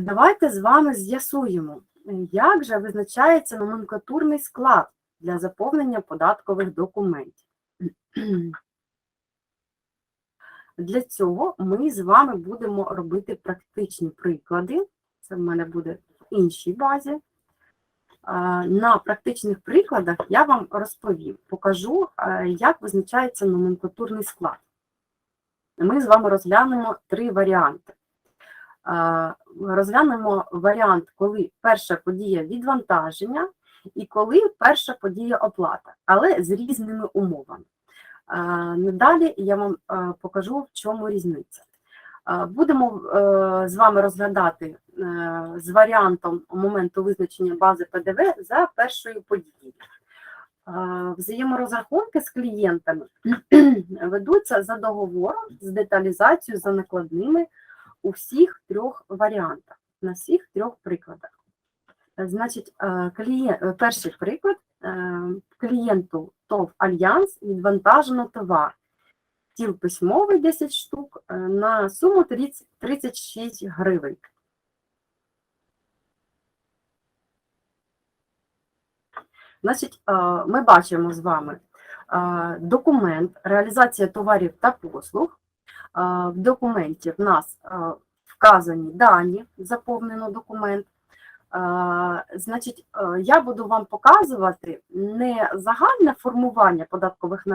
Давайте з вами з'ясуємо, як же визначається номенклатурний склад для заповнення податкових документів. Для цього ми з вами будемо робити практичні приклади. Це в мене буде в іншій базі. На практичних прикладах я вам розповім, покажу, як визначається номенклатурний склад. Ми з вами розглянемо три варіанти. А, Розглянемо варіант, коли перша подія відвантаження і коли перша подія оплата, але з різними умовами. А, Надалі я вам покажу, в чому різниця. Будемо е, з вами розглядати е, з варіантом моменту визначення бази ПДВ за першою подією. Взаєморозрахунки з клієнтами ведуться за договором з деталізацією за накладними у всіх трьох варіантах, на всіх трьох прикладах. Е, Значить, е, клієнт, е, перший приклад клієнту ТОВ Альянс відвантажено товар. Тіл письмовий 10 штук на суму 30 36 гривень. Значить, ми бачимо з вами документ реалізація товарів та послуг. Е, В документі в нас е, вказані дані, заповнено документ. Е, Значить, я буду вам показувати не загальне формування податкових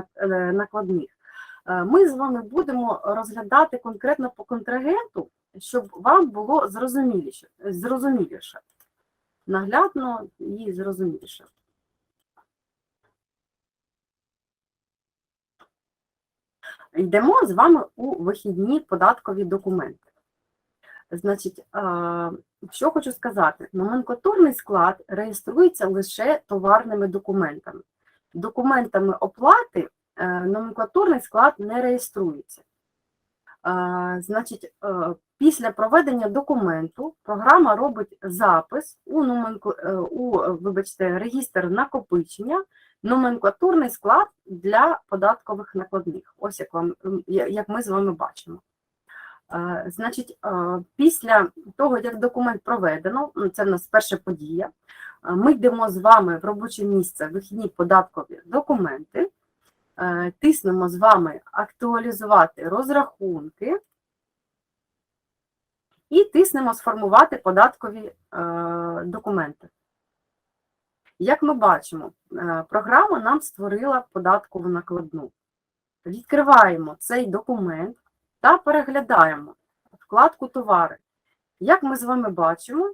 накладних. Ми з вами будемо розглядати конкретно по контрагенту, щоб вам було зрозуміліше, зрозуміліше, наглядно і зрозуміліше. Йдемо з вами у вихідні податкові документи. Значить, що хочу сказати, номенклатурний склад реєструється лише товарними документами. Документами оплати е, номенклатурний склад не реєструється. Значить, е, після проведення документу програма робить запис у, номенкл... е, у вибачте, регістр накопичення номенклатурний склад для податкових накладних. Ось як, вам, як ми з вами бачимо. Е, Значить, е, після того, як документ проведено, ну, це в нас перша подія, е, ми йдемо з вами в робоче місце вихідні податкові документи, тиснемо з вами актуалізувати розрахунки і тиснемо сформувати податкові документи. Як ми бачимо, е, програма нам створила податкову накладну. Відкриваємо цей документ та переглядаємо вкладку товари. Як ми з вами бачимо, е,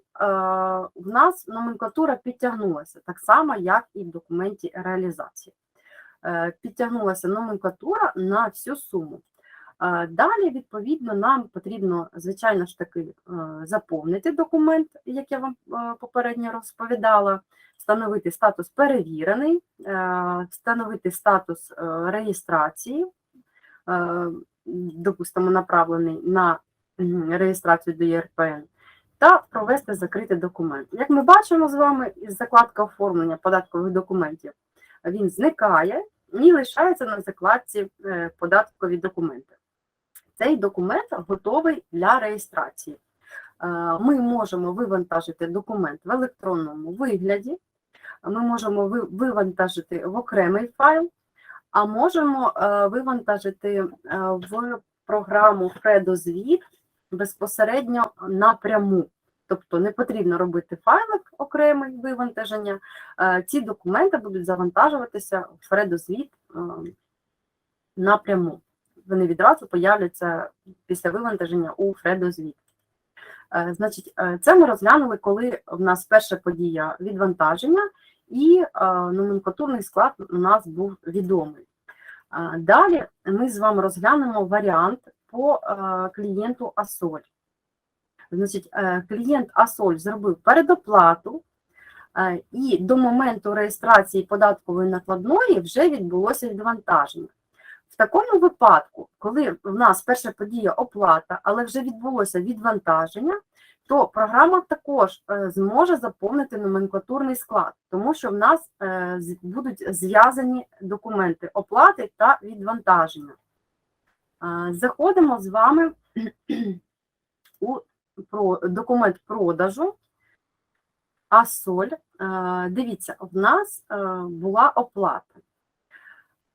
в нас номенклатура підтягнулася, так само, як і в документі реалізації. Е, Підтягнулася номенклатура на всю суму. Е, Далі, відповідно, нам потрібно, звичайно ж таки, е, заповнити документ, як я вам е, попередньо розповідала, встановити статус перевірений, встановити статус реєстрації, допустимо, направлений на реєстрацію до ЄРПН, та провести закритий документ. Як ми бачимо з вами, закладка оформлення податкових документів він зникає і лишається на закладці податкові документи. Цей документ готовий для реєстрації. Е, Ми можемо вивантажити документ в електронному вигляді, ми можемо вивантажити в окремий файл, а можемо е, вивантажити е, в програму Фредозвіт безпосередньо напряму. Тобто не потрібно робити файлик окремий вивантаження. Ці документи будуть завантажуватися в Фредозвіт напряму. Вони відразу появляться після вивантаження у Фредозвіт. Е, Значить, е, це ми розглянули, коли в нас перша подія відвантаження, і е, номенклатурний склад у нас був відомий. Далі ми з вами розглянемо варіант по клієнту Асоль. Значить, клієнт Асоль зробив передоплату, і до моменту реєстрації податкової накладної вже відбулося відвантаження. В такому випадку, коли в нас перша подія оплата, але вже відбулося відвантаження, то програма також е, зможе заповнити номенклатурний склад, тому що в нас е, будуть зв'язані документи оплати та відвантаження. Заходимо з вами у документ продажу, а соль, е, дивіться, в нас була оплата.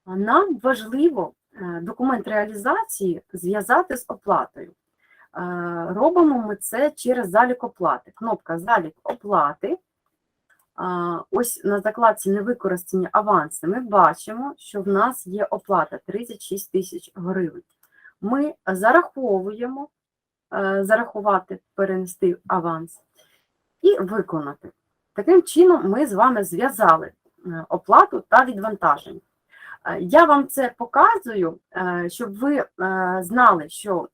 Нам важливо е, документ реалізації зв'язати з оплатою. Е, Робимо ми це через залік оплати. Кнопка Залік оплати. Ось на закладці невикористані аванси ми бачимо, що в нас є оплата 36 тисяч гривень. Ми зараховуємо, е, зарахувати, перенести аванс і виконати. Таким чином, ми з вами зв'язали е, оплату та відвантаження. Е, Я вам це показую, е, щоб ви е, знали, що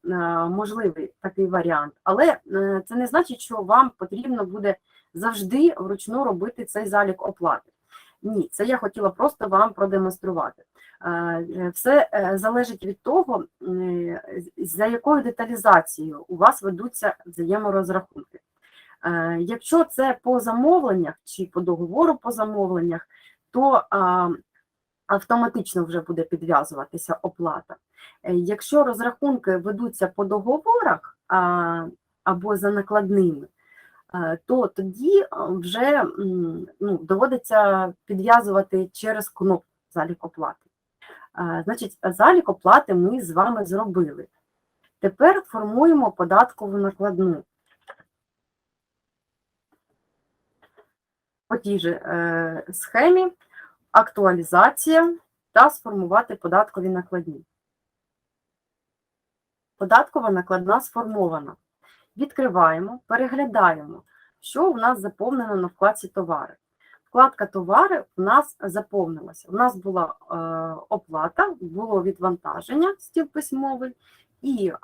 можливий такий варіант, але це не значить, що вам потрібно буде завжди вручну робити цей залік оплати. Ні, це я хотіла просто вам продемонструвати. Все залежить від того, за якою деталізацією у вас ведуться взаєморозрахунки. Якщо це по замовленнях чи по договору по замовленнях, то автоматично вже буде підв'язуватися оплата. Е, Якщо розрахунки ведуться по договорах або за накладними, е, то тоді е, вже ну, доводиться підв'язувати через кнопку залік оплати. Значить, залік оплати ми з вами зробили. Тепер формуємо податкову накладну. По тій же схемі актуалізація та сформувати податкові накладні. Податкова накладна сформована. Відкриваємо, переглядаємо, що у нас заповнено на вкладці товари. Вкладка товари у нас заповнилася. У нас була е, оплата, було відвантаження, стіл письмовий, і е,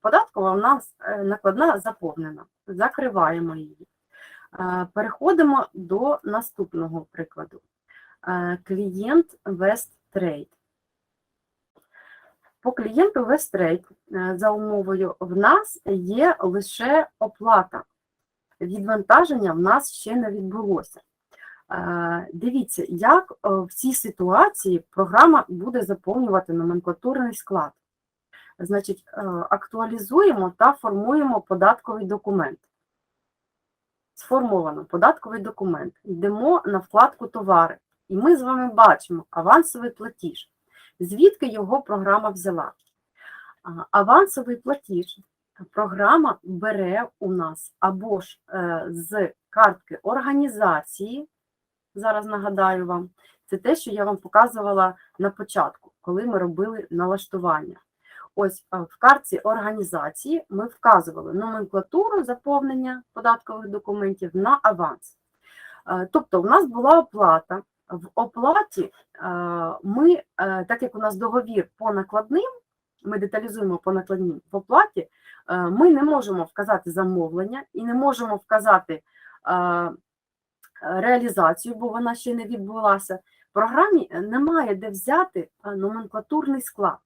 податкова у нас е, накладна заповнена. Закриваємо її. Е, Переходимо до наступного прикладу. Е, Клієнт WestTrade. По клієнту WestTrade е, за умовою в нас є лише оплата. Відвантаження в нас ще не відбулося. Е, Дивіться, як в цій ситуації програма буде заповнювати номенклатурний склад. Значить, актуалізуємо та формуємо податковий документ. Сформовано податковий документ. Йдемо на вкладку товари. І ми з вами бачимо авансовий платіж. Звідки його програма взяла? Авансовий платіж програма бере у нас або ж е, з картки організації, зараз нагадаю вам, це те, що я вам показувала на початку, коли ми робили налаштування. Ось е, в картці організації ми вказували номенклатуру заповнення податкових документів на аванс. Е, Тобто, у нас була оплата. В оплаті е, ми, е, так як у нас договір по накладним, ми деталізуємо по накладним в оплаті, е, ми не можемо вказати замовлення і не можемо вказати реалізацію, бо вона ще не відбулася. В програмі немає де взяти номенклатурний склад.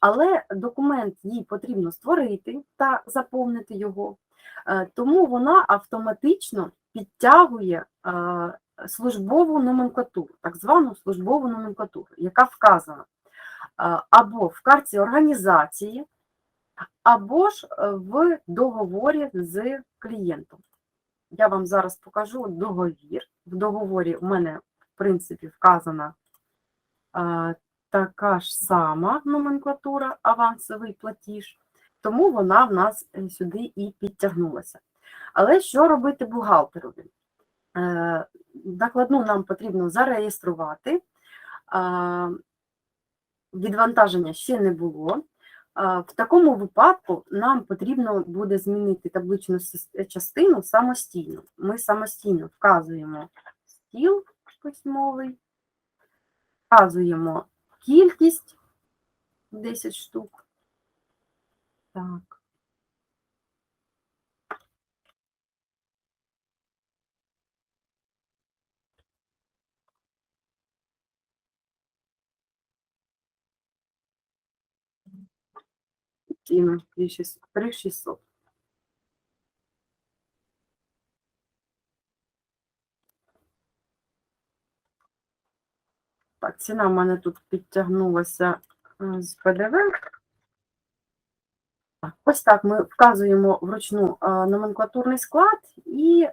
Але документ їй потрібно створити та заповнити його, тому вона автоматично підтягує службову номенклатуру, так звану службову номенклатуру, яка вказана е, або в карті організації, або ж е, в договорі з клієнтом. Я вам зараз покажу договір. В договорі у мене, в принципі, вказана е, така ж сама номенклатура, авансовий платіж, тому вона в нас сюди і підтягнулася. Але що робити бухгалтерові? Е, Накладну нам потрібно зареєструвати. Е, Відвантаження ще не було. Е, В такому випадку нам потрібно буде змінити табличну частину самостійно. Ми самостійно вказуємо стіл письмовий, вказуємо кількість 10 штук. Так. Ціну 3600. Так, ціна в мене тут підтягнулася е, з ПДВ. Ось так ми вказуємо вручну е, номенклатурний склад і е,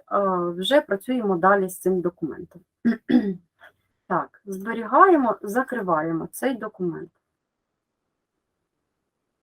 вже працюємо далі з цим документом. Так, зберігаємо, закриваємо цей документ.